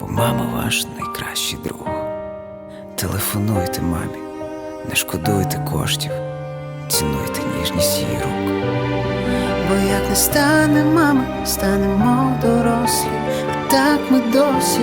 бо мама ваш найкращий друг. Телефонуйте мамі, не шкодуйте коштів, цінуйте ніжність її рук. Бо як не стане мама, станемо дорослі, а так ми досі.